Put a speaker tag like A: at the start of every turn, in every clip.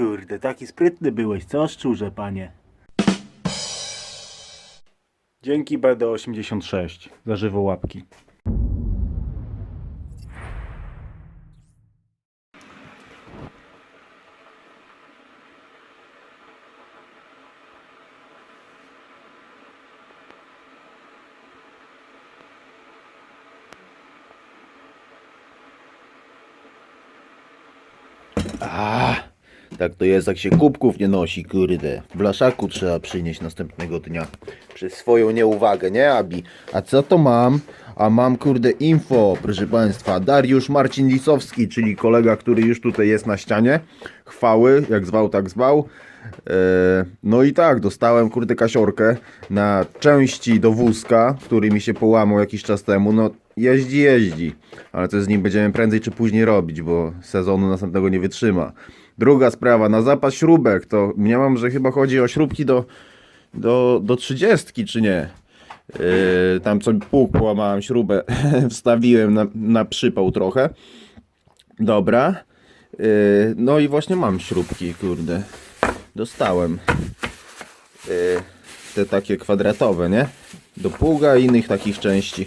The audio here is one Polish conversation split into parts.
A: Kurde, taki sprytny byłeś, co szczurze, panie? Dzięki BD86 za żywo łapki.
B: A, tak to jest, jak się kubków nie nosi, kurde. Blaszaku trzeba przynieść następnego dnia. Przez swoją nieuwagę, nie, Abi? A co to mam? A mam, kurde, info, proszę Państwa. Dariusz Marcin Lisowski, czyli kolega, który już tutaj jest na ścianie. Chwały, jak zwał, tak zwał. E, No i tak, dostałem kurde kasiorkę na części do wózka, który mi się połamał jakiś czas temu. No jeździ, jeździ, ale co z nim będziemy prędzej czy później robić, bo sezonu następnego nie wytrzyma. Druga sprawa, na zapas śrubek, to mniemam, że chyba chodzi o śrubki do, do, do 30, czy nie? Yy, tam co pług połamałem śrubę, wstawiłem na, na przypał trochę. Dobra. Yy, no i właśnie mam śrubki, kurde. Dostałem. Yy, te takie kwadratowe, nie? Do pługa i innych takich części.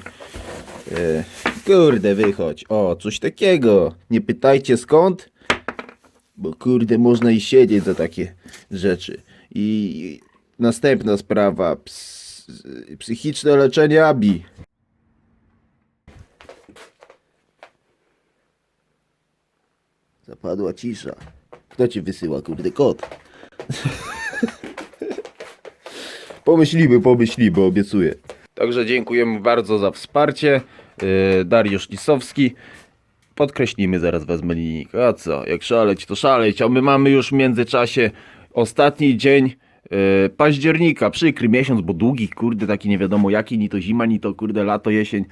B: Yy, kurde, wychodź. O, coś takiego. Nie pytajcie skąd, bo kurde, można i siedzieć za takie rzeczy. I następna sprawa. Ps psychiczne leczenie Abi. Zapadła cisza. Kto ci wysyła, kurde, kot? pomyślimy, pomyślimy, obiecuję. Także dziękujemy bardzo za wsparcie. Yy, Dariusz Lisowski. Podkreślimy zaraz wezmę linijkę. A co, jak szaleć, to szaleć. A my mamy już w międzyczasie ostatni dzień yy, października. Przykry miesiąc, bo długi, kurde, taki nie wiadomo jaki, ni to zima, ni to kurde lato, jesień.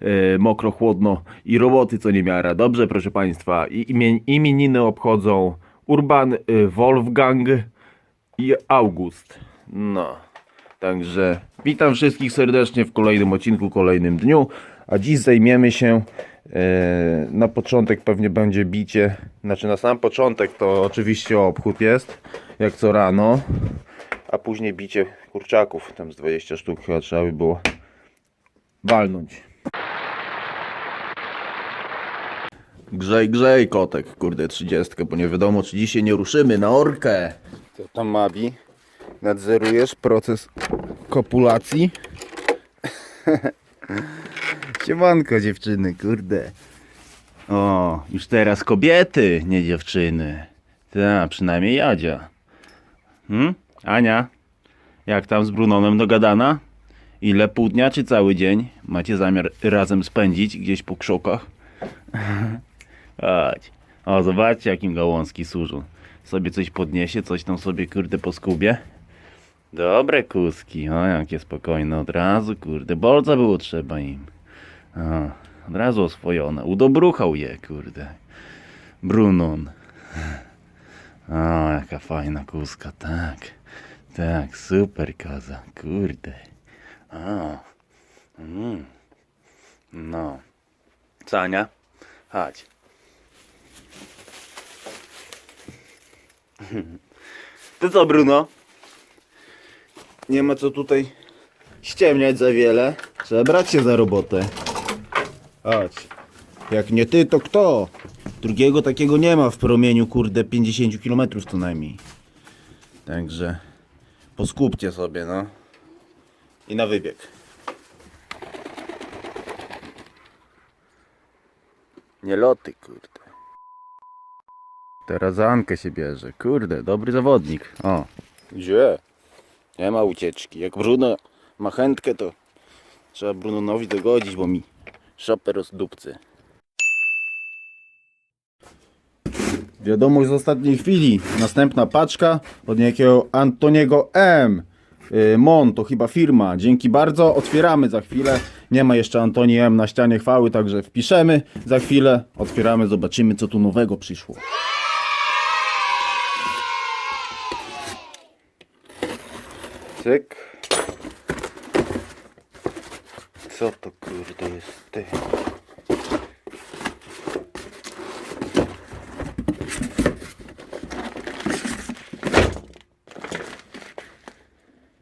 B: Yy, mokro, chłodno i roboty co niemiara. Dobrze, proszę Państwa. I imien, imieniny obchodzą Urban, yy, Wolfgang i August. No. Także witam wszystkich serdecznie w kolejnym odcinku, kolejnym dniu. A dziś zajmiemy się na początek pewnie będzie bicie. Znaczy na sam początek to oczywiście obchód jest, jak co rano. A później bicie kurczaków. Tam z 20 sztuk chyba trzeba by było walnąć. Grzej, grzej kotek, kurde, 30, bo nie wiadomo czy dzisiaj nie ruszymy na orkę. Co tam Mabi? Nadzorujesz proces kopulacji? Siemanko dziewczyny, kurde. O, już teraz kobiety, nie dziewczyny. Ta, przynajmniej Jadzia. Hmm? Ania, jak tam z Brunonem dogadana? Ile pół dnia czy cały dzień macie zamiar razem spędzić gdzieś po krzokach? Chodź. O, zobaczcie jakim gałązki służą. Sobie coś podniesie, coś tam sobie kurde poskubie. Dobre kuski, o jakie spokojne, od razu kurde, bolca było trzeba im. O, od razu oswojone, udobruchał je kurde. Brunon. O, jaka fajna kuska, tak. Tak, super kaza, kurde. O. Mm. No. Cania, chodź. Ty co, Bruno? Nie ma co tutaj ściemniać za wiele. Trzeba brać się za robotę. Chodź. Jak nie ty, to kto? Drugiego takiego nie ma w promieniu, kurde, 50 km co najmniej. Także poskupcie sobie, no. I na wybieg. Nie loty, kurde. Teraz za Ankę się bierze. Kurde, dobry zawodnik. O. Gdzie? Nie ma ucieczki. Jak Bruno ma chętkę, to trzeba Brunonowi dogodzić, bo mi szopę rozdupcy. Wiadomość z ostatniej chwili. Następna paczka od niejakiego Antoniego M. Yy, Mon, to chyba firma. Dzięki bardzo. Otwieramy za chwilę. Nie ma jeszcze Antoni M na ścianie chwały, także wpiszemy za chwilę. Otwieramy, zobaczymy co tu nowego przyszło. Cyk. Co to kurde jest ty?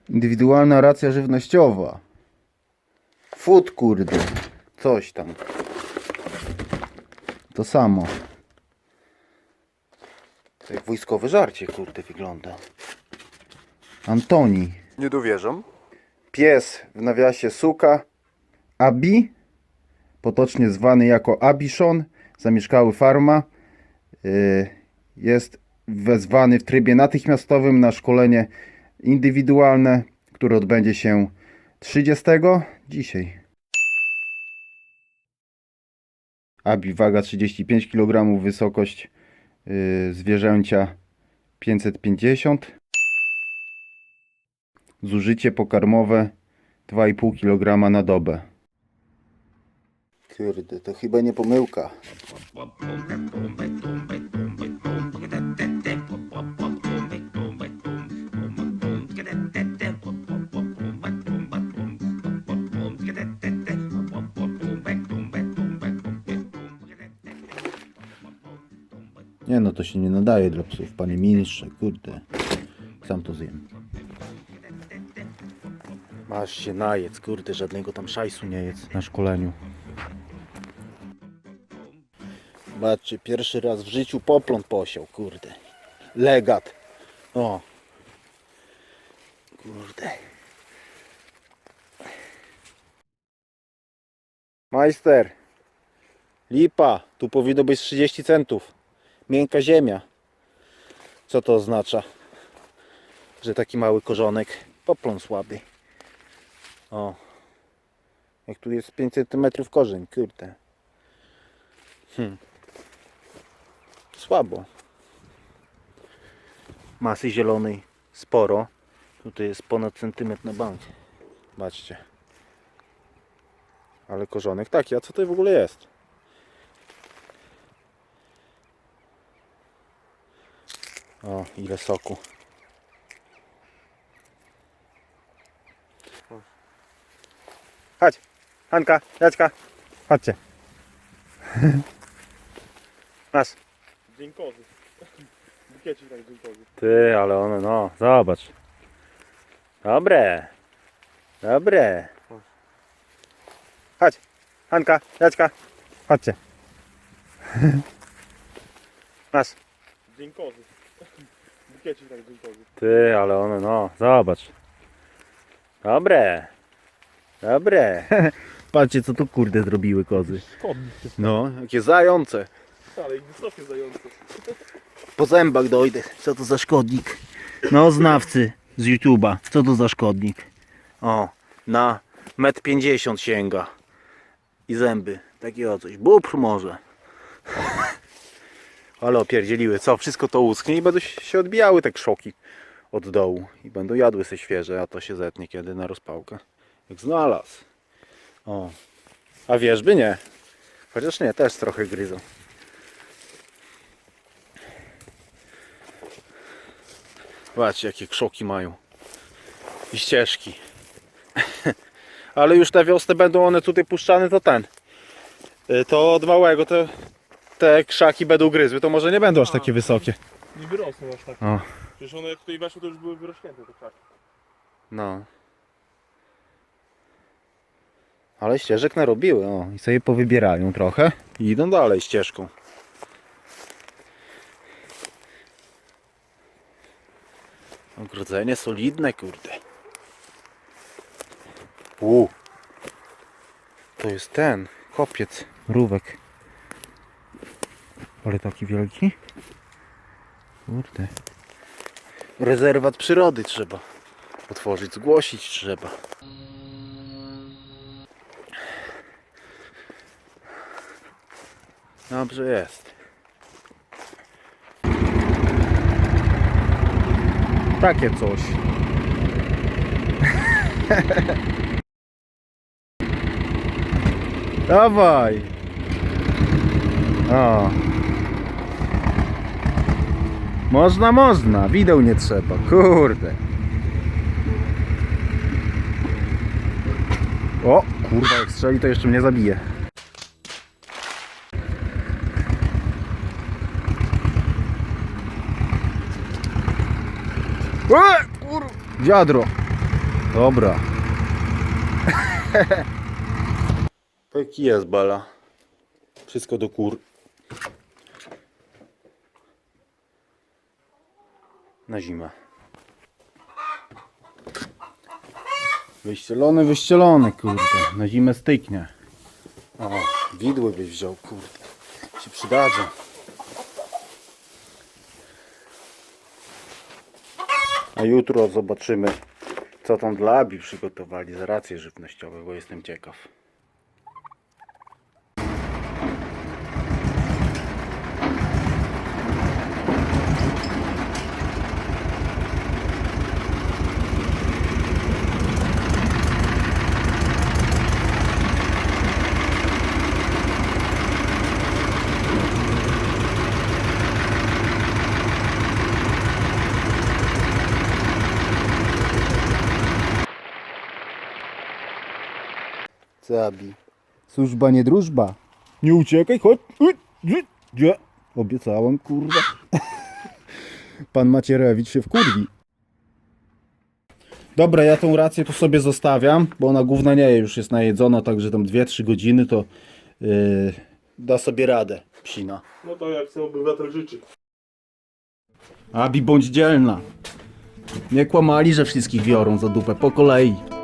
B: Indywidualna racja żywnościowa. Food kurde. Coś tam. To samo. To jak wojskowe żarcie kurde wygląda. Antoni.
A: Nie dowierzam.
B: Pies w nawiasie suka. Abi, potocznie zwany jako Abiszon, zamieszkały farma. Yy, Jest wezwany w trybie natychmiastowym na szkolenie indywidualne, które odbędzie się 30 dzisiaj. Abi waga 35 kg, wysokość yy, zwierzęcia 550 Zużycie pokarmowe 2,5 kg na dobę. Kurde, to chyba nie pomyłka. Nie no, to się nie nadaje dla psów, panie ministrze, kurde. Sam to zjem.
A: Masz się najedz, kurde, żadnego tam szajsu nie jedz na szkoleniu.
B: Zobaczcie, pierwszy raz w życiu poplon posiał, kurde. Legat. O. Kurde. Majster. Lipa. Tu powinno być 30 centów. Miękka ziemia. Co to oznacza? Że taki mały korzonek. Poplon słaby. O. Jak tu jest 5 cm korzeń, kurde. Słabo. Masy zielonej sporo. Tutaj jest ponad centymetr na bank. Zobaczcie. Ale korzonek taki, a co to w ogóle jest? O, ile soku. Chodź, Hanka, Jacka, chodźcie. Masz.
C: Dziękowy. Bukiecik tak dziękowy.
A: Ty, ale one, no, zobacz. Dobre. Dobre. Chodź. Hanka, Jacka. Chodźcie. Masz.
C: Dziękowy. Bukiecik tak dziękowy.
A: Ty, ale one, no, zobacz. Dobre. Dobre. Patrzcie, co tu kurde zrobiły kozy.
C: Szkodnik.
A: No, jakie zające.
C: Ale wysokie zające.
A: Po zębach dojdę. Co to za szkodnik? No, znawcy z YouTube'a. Co to za szkodnik? O, na 1,50 m sięga. I zęby. Takiego coś. Bóbr może. Ale opierdzieliły. Co? Wszystko to uschnie i będą się odbijały te krzoki od dołu. I będą jadły se świeże, a to się zetnie kiedy na rozpałkę. Jak znalazł. O. A wierzby nie. Chociaż nie, też trochę gryzą. Zobaczcie jakie krzoki mają. I ścieżki. Ale już na wiosnę będą one tutaj puszczane, to ten. Y, To od małego te, te krzaki będą gryzły, to może nie będą aż takie wysokie.
C: Nie wyrosną aż tak.
A: O,
C: Przecież one jak tutaj weszły to już były wyrośnięte te krzaki.
A: no. Ale ścieżek narobiły, o. I sobie powybierają trochę. I idą dalej ścieżką. Ogrodzenie solidne, kurde. U. To jest ten, kopiec, mrówek. Ale taki wielki? Kurde. Rezerwat przyrody trzeba otworzyć, zgłosić trzeba. Dobrze jest. Takie coś. Dawaj. O. Można, można. Wideł nie trzeba. Kurde. O, kurwa, jak strzeli, to jeszcze mnie zabije. E, kur... Wiadro.
B: Dobra. Taki jest bala. Wszystko do kur. Na zimę. Wyścielony, wyścielony, kurde. Na zimę styknie. O, widły byś wziął, kurde. Się przydadzą. A jutro zobaczymy, co tam dla Abi przygotowali z racji żywnościowej, bo jestem ciekaw. Co Abi? Służba nie drużba. Nie uciekaj, chodź. Gdzie? Obiecałem, kurwa. Pan Macierewicz się wkurwi. Dobra, ja tą rację tu sobie zostawiam, bo ona główna nie już jest najedzona, także tam 2-3 godziny to yy, da sobie radę, psina.
C: No to jak sobie obywatel życzy.
B: Abi, bądź dzielna. Nie kłamali, że wszystkich biorą za dupę, po kolei.